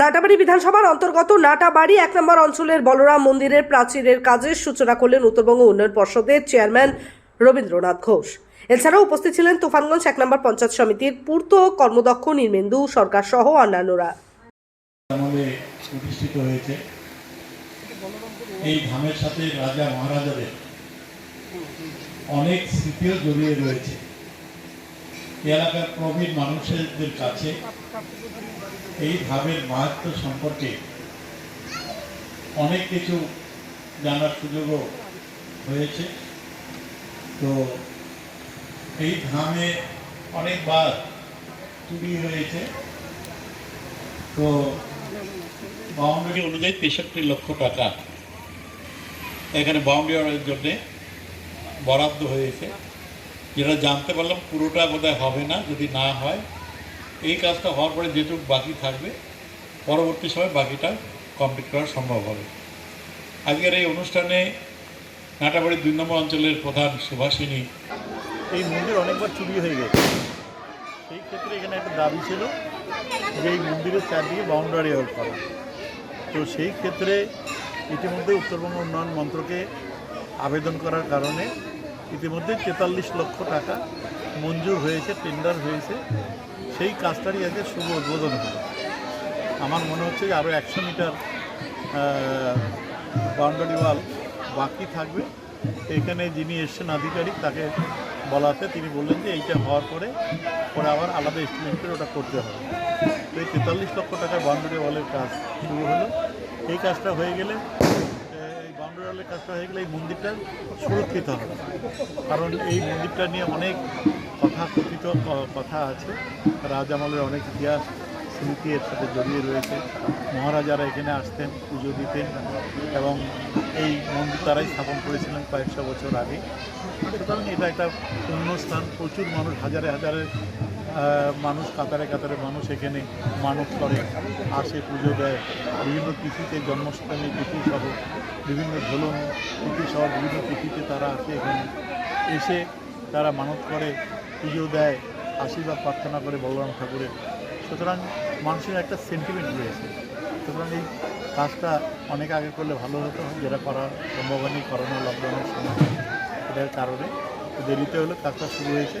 নাটাবাড়ি বিধানসভার অন্তর্গত নাটাবাড়ি এক নম্বর অঞ্চলের বলরাম মন্দিরের প্রাচীরের কাজের সূচনা করলেন উত্তরবঙ্গ উন্নয়ন পর্ষদের চেয়ারম্যান রবীন্দ্রনাথ ঘোষ। এছাড়াও উপস্থিত ছিলেন তুফানগঞ্জ এক নম্বর পঞ্চায়েত সমিতির পূর্ত কর্মদক্ষ নির্মেন্দু সরকার সহ অন্যান্যরা। প্রতিষ্ঠিত হয়েছে। এই ধামের সাথে রাজা মহারাজাদের অনেক স্মৃতিও জড়িয়ে রয়েছে। এলাকার প্রবীণ মানুষদের কাছে এই ধামের মাহাত্ম সম্পর্কে অনেক কিছু জানার সুযোগও হয়েছে। তো এই ধামে অনেকবার চুরি হয়েছে। তো বাউন্ডারি অনুযায়ী তেষট্টি লক্ষ টাকা এখানে বাউন্ডারি ওয়ালের জন্য বরাদ্দ হয়েছে। যেটা জানতে পারলাম পুরোটা বোধহয় হবে না, যদি না হয়। এই কাজটা হওয়ার পরে যেটুকু বাকি থাকবে, পরবর্তী সময় বাকিটা কমপ্লিট করা সম্ভব হবে। আজকের এই অনুষ্ঠানে নাটাবাড়ি দুই নম্বর অঞ্চলের প্রধান সুভাষিনী এই মন্দির অনেকবার চুরি হয়ে গেছে। সেই ক্ষেত্রে এখানে একটা দাবি ছিল যে এই মন্দিরের চারদিকে বাউন্ডারি ওয়াল করা। তো সেই ক্ষেত্রে ইতিমধ্যে উত্তরবঙ্গ উন্নয়ন মন্ত্রকে আবেদন করার কারণে ইতিমধ্যে তেতাল্লিশ লক্ষ টাকা মঞ্জুর হয়েছে টেন্ডার হয়েছে। সেই কাজটারই আজকে শুভ উদ্বোধন হলো। আমার মনে হচ্ছে যে আরও একশো মিটার বাউন্ডারি ওয়াল বাকি থাকবে। এখানে যিনি এসছেন আধিকারিক, তাকে বলাতে তিনি বললেন যে এইটা হওয়ার পরে পরে আবার আলাদা এস্টিমেট করে ওটা করতে হবে। তো এই তেতাল্লিশ লক্ষ টাকার বাউন্ডারি ওয়ালের কাজ শুরু হলো। এই কাজটা হয়ে গেলে, এই বাউন্ডারি ওয়ালের কাজটা হয়ে গেলে এই মন্দিরটা সুরক্ষিত হবে। কারণ এই মন্দিরটা নিয়ে অনেক কথা কথিত কথা আছে। রাজামলের অনেক ইতিহাস স্মৃতি এর সাথে জড়িয়ে রয়েছে। মহারাজারা এখানে আসতেন, পুজো দিতেন এবং এই মন্দির তারাই স্থাপন করেছিলেন কয়েকশো বছর আগে। সুতরাং এটা একটা পুণ্য স্থান। প্রচুর মানুষ, হাজারে হাজারে মানুষ, কাতারে কাতারে মানুষ এখানে মানত করে, আসে, পুজো দেয়। বিভিন্ন তিথিতে জন্মাষ্টমী তিথি সহ, বিভিন্ন ধলন তিথি সহ, বিভিন্ন তিথিতে তারা আসে এখানে। এসে তারা মানত করে। পুজো দেয়, আশীর্বাদ প্রার্থনা করে বলরাম ঠাকুরের। সুতরাং মানুষের একটা সেন্টিমেন্ট রয়েছে। সুতরাং এই কাজটা অনেক আগে করলে ভালো হতো, যেটা করা সম্ভব হয়নি, করোনা লকডাউনের সময়। এটার কারণে দেরিতে হলো, কাজটা শুরু হয়েছে।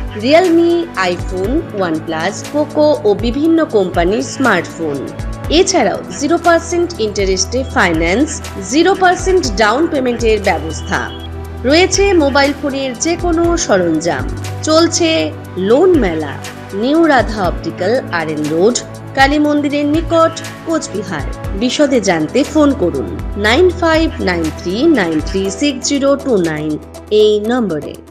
Realme iPhone OnePlus Poco ও বিভিন্ন কোম্পানির স্মার্টফোন এছাড়াও জিরো পার্সেন্ট ইন্টারেস্টে ফাইন্যান্স জিরো পার্সেন্ট ডাউন পেমেন্টের ব্যবস্থা। রয়েছে মোবাইল ফোনের যে কোনো সরঞ্জাম। চলছে লোন মেলা। New Radha optical R N road Kali মন্দিরের নিকট, কোচবিহার। বিশদে জানতে ফোন করুন। Nine five nine three nine three six zero two nine এই নম্বরে।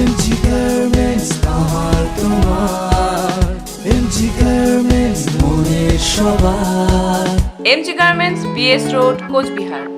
এমজি গার্মেন্টস আমার তোমার। এমজি গার্মেন্টস মনের সবার। M G garments B S road Cooch Behar.